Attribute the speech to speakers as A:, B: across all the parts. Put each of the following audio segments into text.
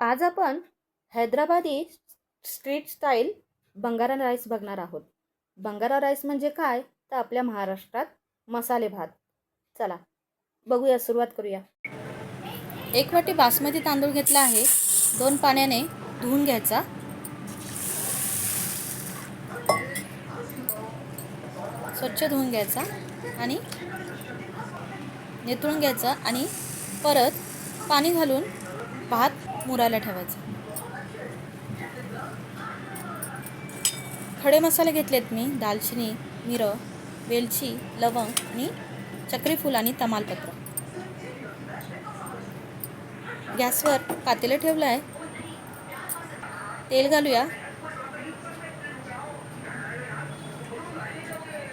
A: आज आपण Hyderabadi street style bagara rice बघणार आहोत. बंगारा राईस म्हणजे काय? तर आपल्या महाराष्ट्रात मसाले भात. चला बघूया सुरुवात करूया. एक वाटी बासमती तांदूळ घेतला आहे. दोन पाण्याने धुवून घ्यायचा. स्वच्छ धुवून घ्यायचा आणि नितळून घ्यायचा आणि परत पाणी घालून भात मुरायला ठेवायचं. खडे मसाले घेतलेत मी दालचिनी मिरं वेलची लवंग आणि चक्रीफूल आणि तमालपत्र. गॅसवर पातेलं ठेवलं आहे तेल घालूया.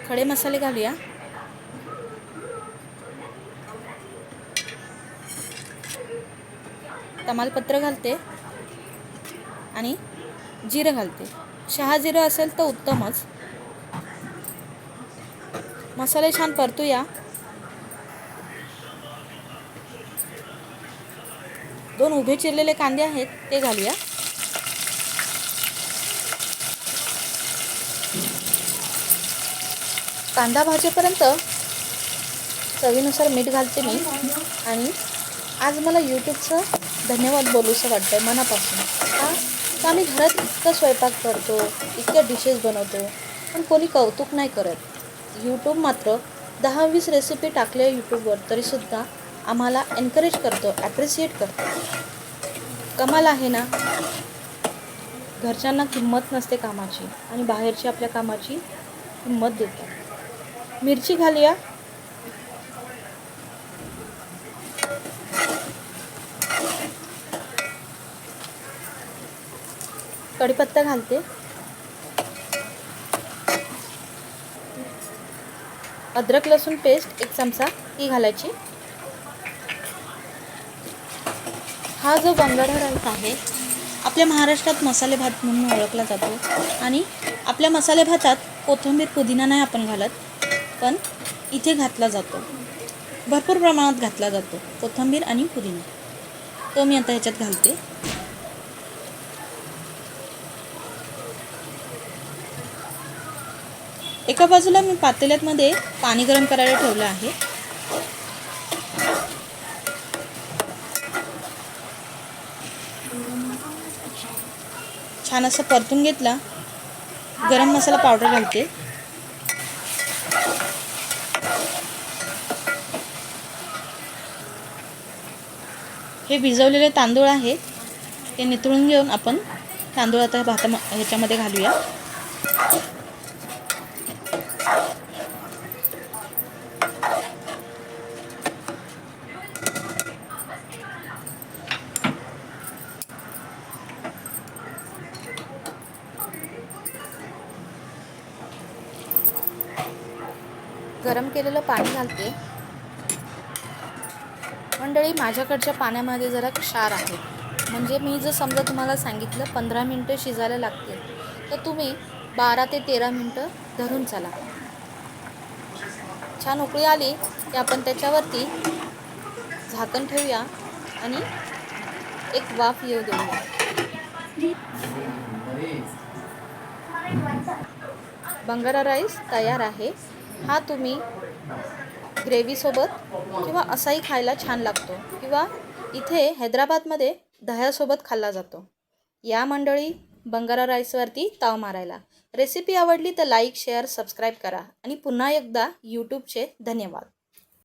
A: खडे मसाले घालूया. तमालपत्र घालते आणि जिरं घालते. शहा जिरं असेल तर उत्तमच. मसाले छान परतूया. दोन उभे चिरलेले कांदे आहेत ते घालूया. कांदा भाजेपर्यंत चवीनुसार मीठ घालते मी. आणि आज मला यूट्यूबचं धन्यवाद बोलूसं वाटतं आहे मनापासून. का तर आम्ही घरात इतकं स्वयंपाक करतो इतक्या डिशेस बनवतो पण कोणी कौतुक नाही करत. यूट्यूब मात्र दहा वीस रेसिपी टाकल्या यूट्यूबवर तरीसुद्धा आम्हाला एनकरेज करतो ॲप्रिशिएट करतो. कमाल आहे ना? घरच्यांना किंमत नसते कामाची आणि बाहेरची आपल्या कामाची किंमत देतात. मिरची घालूया? कढीपत्ता घालते. अद्रक लसूण पेस्ट एक चमचा ही घालायची. हा जो बंगारा राईस आहे आपल्या महाराष्ट्रात मसाले भात म्हणून ओळखला जातो आणि आपल्या मसाले भातात कोथिंबीर पुदिना नाही आपण घालत पण इथे घातला जातो. भरपूर प्रमाणात घातला जातो कोथिंबीर आणि पुदिना. तो मी आता ह्याच्यात घालते. एका बाजूला मी पातेल्यातमध्ये पाणी गरम करायला ठेवलं आहे. छान असं परतून घेतला. गरम मसाला पावडर घालते. हे भिजवलेले तांदूळ आहे. ते नितळून घेऊन आपण तांदूळ आता भाता ह्याच्यामध्ये घालूया. गरम केलेलं पाणी घालते. मंडळी माझ्याकडच्या पाण्यामध्ये जरा क्षार आहे. म्हणजे मी जर समजा तुम्हाला सांगितलं पंधरा मिनटं शिजायला लागतील. तर तुम्ही बारा ते तेरा मिनटं धरून चला. छान उकळी आली की आपण त्याच्यावरती झाकण ठेवूया आणि एक वाफ येऊ देऊया. बंगारा राईस तयार आहे. हा तुम्ही ग्रेव्हीसोबत किंवा असाही खायला छान लागतो किंवा इथे हैदराबादमध्ये दह्यासोबत खाल्ला जातो. या मंडळी बंगारा राईसवरती ताव मारायला. रेसिपी आवडली तर लाईक शेअर सबस्क्राईब करा आणि पुन्हा एकदा यूट्यूबचे धन्यवाद.